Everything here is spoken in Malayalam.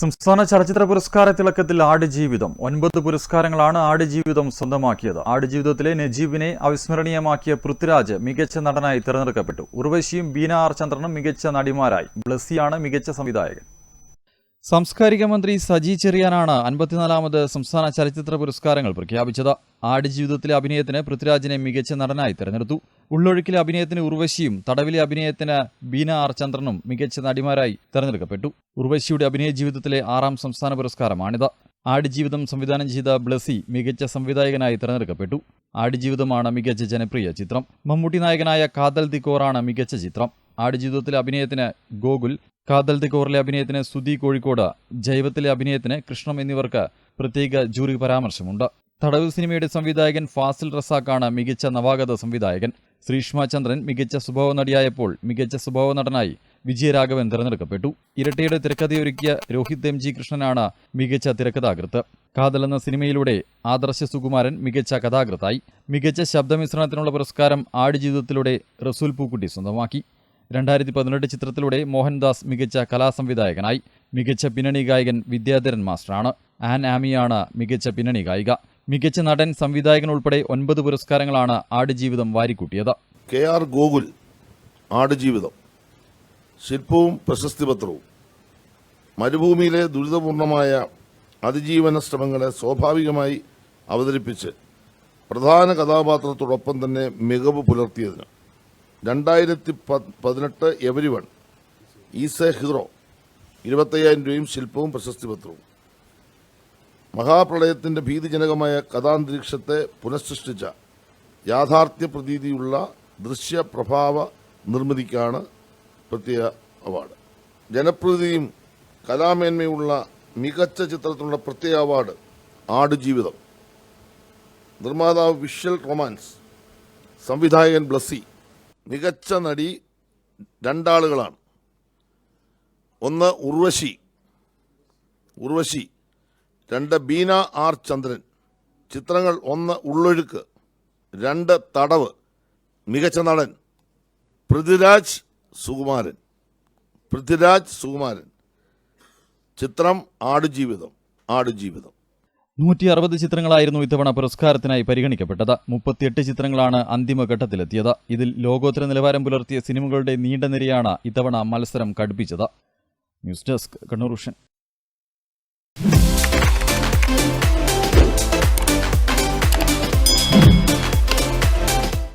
സംസ്ഥാന ചലച്ചിത്ര പുരസ്കാര തിളക്കത്തിൽ ആടുജീവിതം. ഒൻപത് പുരസ്കാരങ്ങളാണ് ആടുജീവിതം സ്വന്തമാക്കിയത്. ആടുജീവിതത്തിലെ നജീബിനെ അവിസ്മരണീയമാക്കിയ പൃഥ്വിരാജ് മികച്ച നടനായി തിരഞ്ഞെടുക്കപ്പെട്ടു. ഉർവശിയും ബീന ആർ ചന്ദ്രനും മികച്ച നടിമാരായി. ബ്ലസ്സിയാണ് മികച്ച സംവിധായകൻ. സാംസ്കാരിക മന്ത്രി സജി ചെറിയാനാണ് അൻപത്തിനാലാമത് സംസ്ഥാന ചലച്ചിത്ര പുരസ്കാരങ്ങൾ പ്രഖ്യാപിച്ചത്. ആടുജീവിതത്തിലെ അഭിനയത്തിന് പൃഥ്വിരാജിനെ മികച്ച നടനായി തിരഞ്ഞെടുത്തു. ഉള്ളൊഴുക്കിലെ അഭിനയത്തിന് ഉർവശിയും തടവിലെ അഭിനയത്തിന് ബീന ആർ ചന്ദ്രനും മികച്ച നടിമാരായി തെരഞ്ഞെടുക്കപ്പെട്ടു. ഉർവശിയുടെ അഭിനയ ജീവിതത്തിലെ ആറാം സംസ്ഥാന പുരസ്കാരമാണിത്. ആടുജീവിതം സംവിധാനം ചെയ്ത ബ്ലസി മികച്ച സംവിധായകനായി തെരഞ്ഞെടുക്കപ്പെട്ടു. ആടുജീവിതമാണ് മികച്ച ജനപ്രിയ ചിത്രം. മമ്മൂട്ടി നായകനായ കാതൽ ദിക്കോറാണ് മികച്ച ചിത്രം. ആടുജീവിതത്തിലെ അഭിനയത്തിന് ഗോകുൽ കാതൽ തികോറിലെ അഭിനയത്തിന് സുധി കോഴിക്കോട് ജൈവത്തിലെ അഭിനയത്തിന് കൃഷ്ണം എന്നിവർക്ക് പ്രത്യേക ജൂറി പരാമർശമുണ്ട്. തടവ് സിനിമയുടെ സംവിധായകൻ ഫാസിൽ റസാഖാണ് മികച്ച നവാഗത സംവിധായകൻ. ശ്രീഷ്മ ചന്ദ്രൻ മികച്ച സ്വഭാവ നടിയായപ്പോൾ മികച്ച സ്വഭാവ നടനായി വിജയരാഘവൻ തിരഞ്ഞെടുക്കപ്പെട്ടു. ഇരട്ടയുടെ തിരക്കഥയൊരുക്കിയ രോഹിത് എം ജി കൃഷ്ണനാണ് മികച്ച തിരക്കഥാകൃത്ത്. കാതൽ എന്ന സിനിമയിലൂടെ ആദർശ സുകുമാരൻ മികച്ച കഥാകൃത്തായി. മികച്ച ശബ്ദമിശ്രണത്തിനുള്ള പുരസ്കാരം ആടുജീവിതത്തിലൂടെ റസൂൽ പൂക്കുട്ടി സ്വന്തമാക്കി. രണ്ടായിരത്തി പതിനെട്ട് ചിത്രത്തിലൂടെ മോഹൻദാസ് മികച്ച കലാസംവിധായകനായി. മികച്ച പിന്നണി ഗായകൻ വിദ്യാധരൻ മാസ്റ്ററാണ്. ആൻ ആമിയാണ് മികച്ച പിന്നണി ഗായിക. മികച്ച നടൻ സംവിധായകൻ ഉൾപ്പെടെ ഒൻപത് പുരസ്കാരങ്ങളാണ് Aadujeevitham വാരിക്കൂട്ടിയത്. K R Gokul Aadujeevitham. ശില്പവും പ്രശസ്തിപത്രവും. മരുഭൂമിയിലെ ദുരിതപൂർണമായ അതിജീവന ശ്രമങ്ങളെ സ്വാഭാവികമായി അവതരിപ്പിച്ച് പ്രധാന കഥാപാത്രത്തോടൊപ്പം തന്നെ മികവ് പുലർത്തിയതിന് രണ്ടായിരത്തി പതിനെട്ട് every one is a hero ഇരുപത്തയ്യായിരം രൂപയും ശില്പവും പ്രശസ്തി പത്രവും മഹാപ്രളയത്തിന്റെ ഭീതിജനകമായ കഥാന്തരീക്ഷത്തെ പുനഃസൃഷ്ടിച്ച യാഥാർത്ഥ്യ പ്രതീതിയുള്ള ദൃശ്യപ്രഭാവ നിർമ്മിതിക്കാണ് പ്രത്യേക അവാർഡ്. ജനപ്രതിയും കലാമേന്മയുള്ള മികച്ച ചിത്രത്തിനുള്ള പ്രത്യേക അവാർഡ് ആടുജീവിതം. നിർമ്മാതാവ് വിഷ്വൽ റൊമാൻസ് സംവിധായകൻ ബ്ലസ്സി മികച്ച നടി രണ്ടാളുകളാണ്. ഒന്ന് ഉർവശി. ഉർവശി. രണ്ട് ബീന ആർ ചന്ദ്രൻ. ചിത്രങ്ങൾ ഒന്ന് ഉള്ളൊഴുക്ക്. രണ്ട് തടവ്. മികച്ച നടൻ. പൃഥ്വിരാജ് സുകുമാരൻ. പൃഥ്വിരാജ് സുകുമാരൻ. ചിത്രം ആടുജീവിതം. ആടുജീവിതം. നൂറ്റി അറുപത് ചിത്രങ്ങളായിരുന്നു ഇത്തവണ പുരസ്കാരത്തിനായി പരിഗണിക്കപ്പെട്ടത്. മുപ്പത്തിയെട്ട് ചിത്രങ്ങളാണ് അന്തിമഘട്ടത്തിലെത്തിയത് ഇതിൽ ലോകോത്തര നിലവാരം പുലർത്തിയ സിനിമകളുടെ നീണ്ട നിരയാണ് ഇത്തവണ മത്സരം കടുപ്പിച്ചത്. News desk Kannur